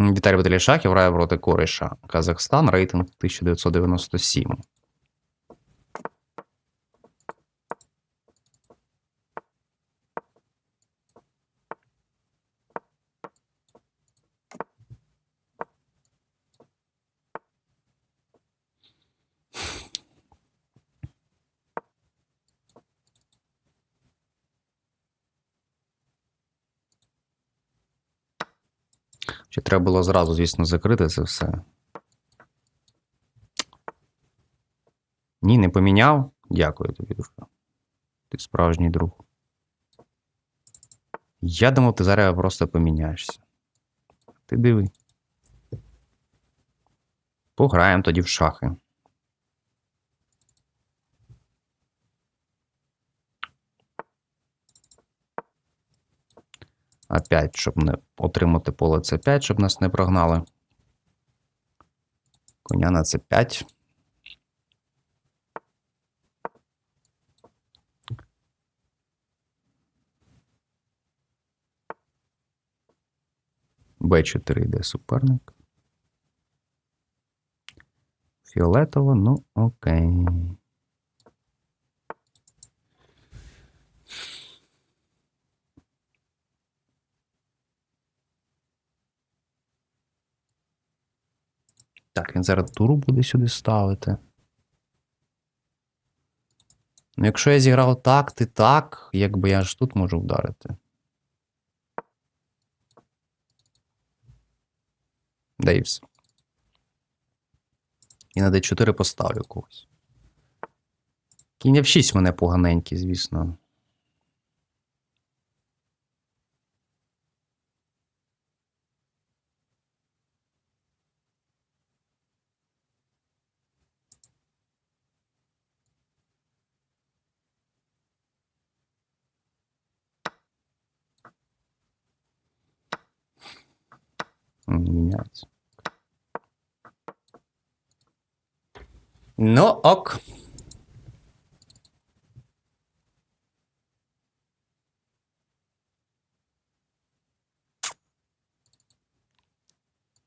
Віталій Баталішак, грає проти Кориша. Казахстан, рейтинг 1997. Чи треба було зразу, звісно, закрити це все? Ні, не поміняв. Дякую тобі, дружка. Ти справжній друг. Я думав, ти зараз просто поміняєшся. Ти диви. Пограємо тоді в шахи. А5, щоб не отримати поле С5, щоб нас не прогнали. Коня на С5. Б4 йде суперник. Фіолетово, ну окей. Так, він зараз туру буде сюди ставити. Ну, якщо я зіграв так, ти так, якби я ж тут можу вдарити. Да і на D4 поставлю когось. Кінь F6 мене поганенький, звісно. М, Міняється. Ну, ок.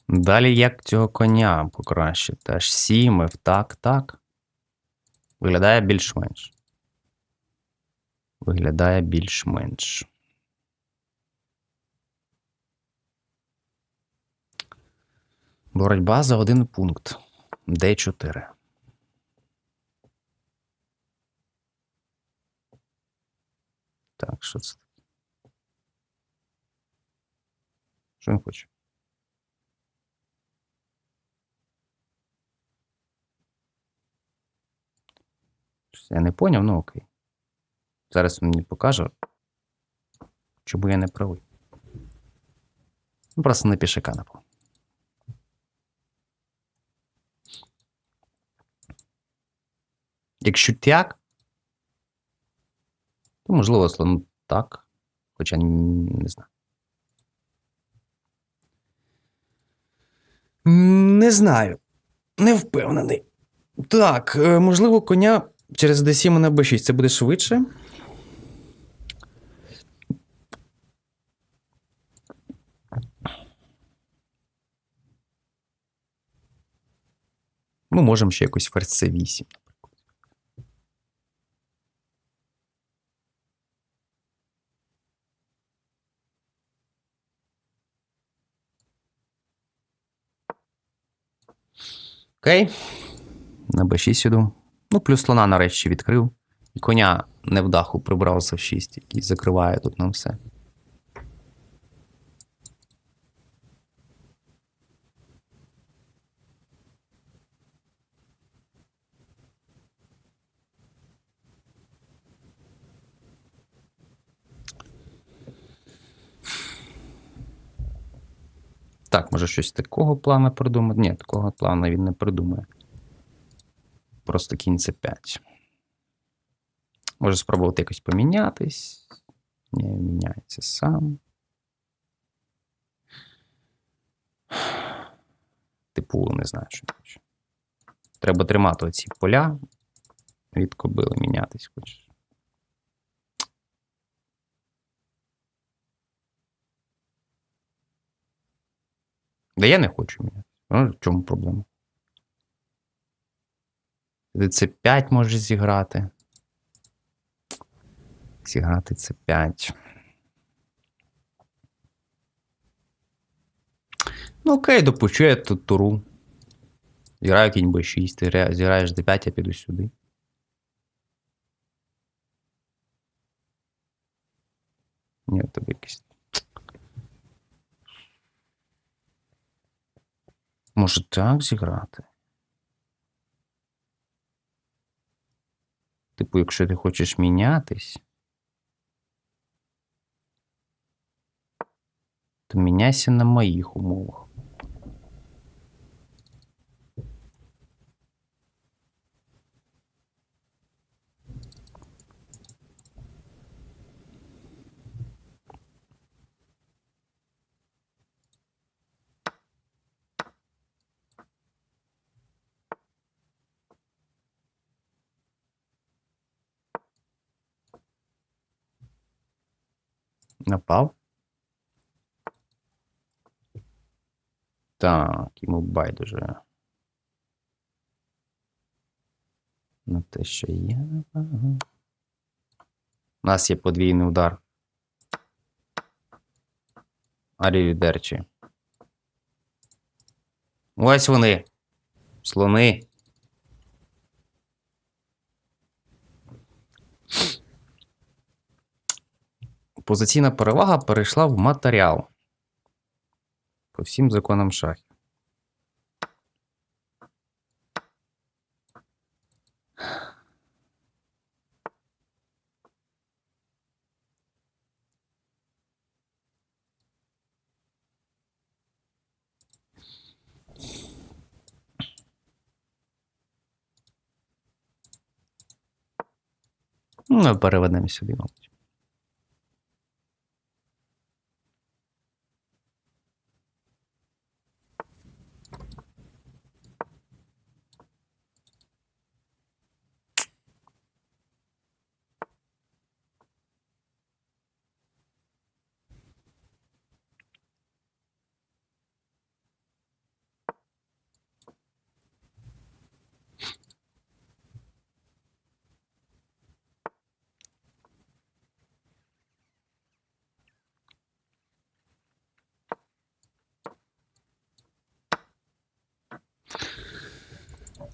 Далі як цього коня покращити? Аж 7, F, так, так. Виглядає більш-менш. Виглядає більш-менш. Боротьба за один пункт. Д4. Так, що це? таке? Що він хоче? Я не поняв, ну окей. Зараз він мені покаже, чому я не правий. Ну, просто не напав. Якщо так, то можливо слон так. Хоча не знаю. Не знаю. Не впевнений. Так, е, можливо, коня через D7 на B6 це буде швидше. Ми можемо ще якось ферзь C8. Окей. На b6 іду. Ну, плюс слона нарешті відкрив. І коня не в даху прибрав за F6, який закриває тут нам все. Так, може щось такого плану придумати? Ні, такого плану він не придумає. Просто кінь це 5. Може спробувати якось помінятись. Ні, міняється сам. Типу, не знаю, що хоче. Треба тримати оці поля. Від кобили мінятись хочеш. Да я не хочу міняти. Ну, в чому проблема? Це 5 можеш зіграти. Зіграти це 5. Ну, окей, допущу я тут туру. Зіграю кінь b6, ти зіграєш d5, я піду сюди. Ні, в тебе якийсь. Може так зіграти? Типу, якщо ти хочеш мінятись, то міняйся на моїх умовах. Напав? Так, йому байдуже. На те, що я. У нас є подвійний удар. Арівідерчі. Ось вони. Слони. Позиційна перевага перейшла в матеріал. По всім законам шахів. Ну, переведемо сюди, мабуть.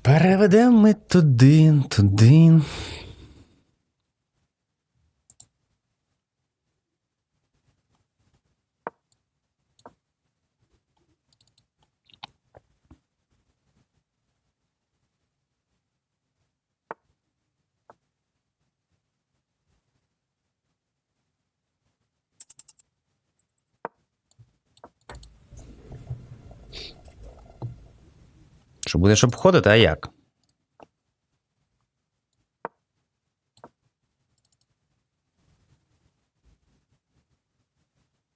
Переведемо ми туди, туди. Що будеш обходити, а як?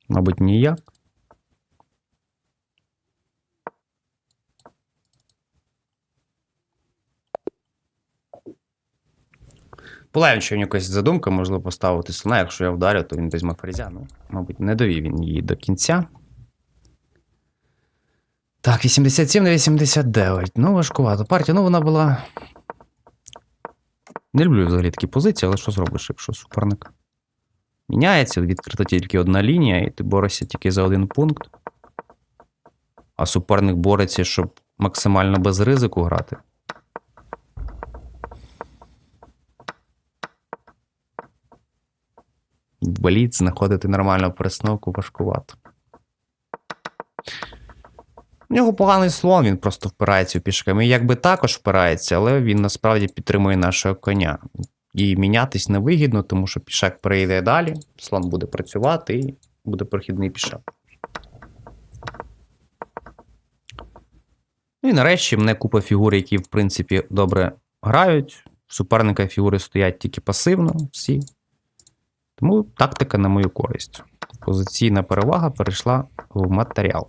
Мабуть, ніяк. Була ще в нього якась задумка, можливо, поставити слона. Якщо я вдарю, то він візьме ферзя. Ну, мабуть, не довів він її до кінця. Так, 87 на 89. Ну, важкувато. Партія, ну, вона була. Не люблю взагалі такі позиції, але що зробиш, якщо суперник міняється, відкрита тільки одна лінія, і ти борешся тільки за один пункт. А суперник бореться, щоб максимально без ризику грати. Боліт знаходити нормальну пересновку важкувато. У нього поганий слон, він просто впирається в пішками. І якби також впирається, але він насправді підтримує нашого коня. І мінятись невигідно, тому що пішак перейде далі, слон буде працювати і буде прохідний пішак. Ну і нарешті мене купа фігур, які, в принципі, добре грають. В суперника фігури стоять тільки пасивно, всі. Тому тактика на мою користь. Позиційна перевага перейшла в матеріал.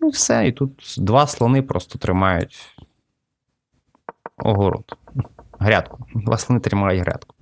Ну, все, і тут два слони просто тримають огород. Грядку. Два слони тримають грядку.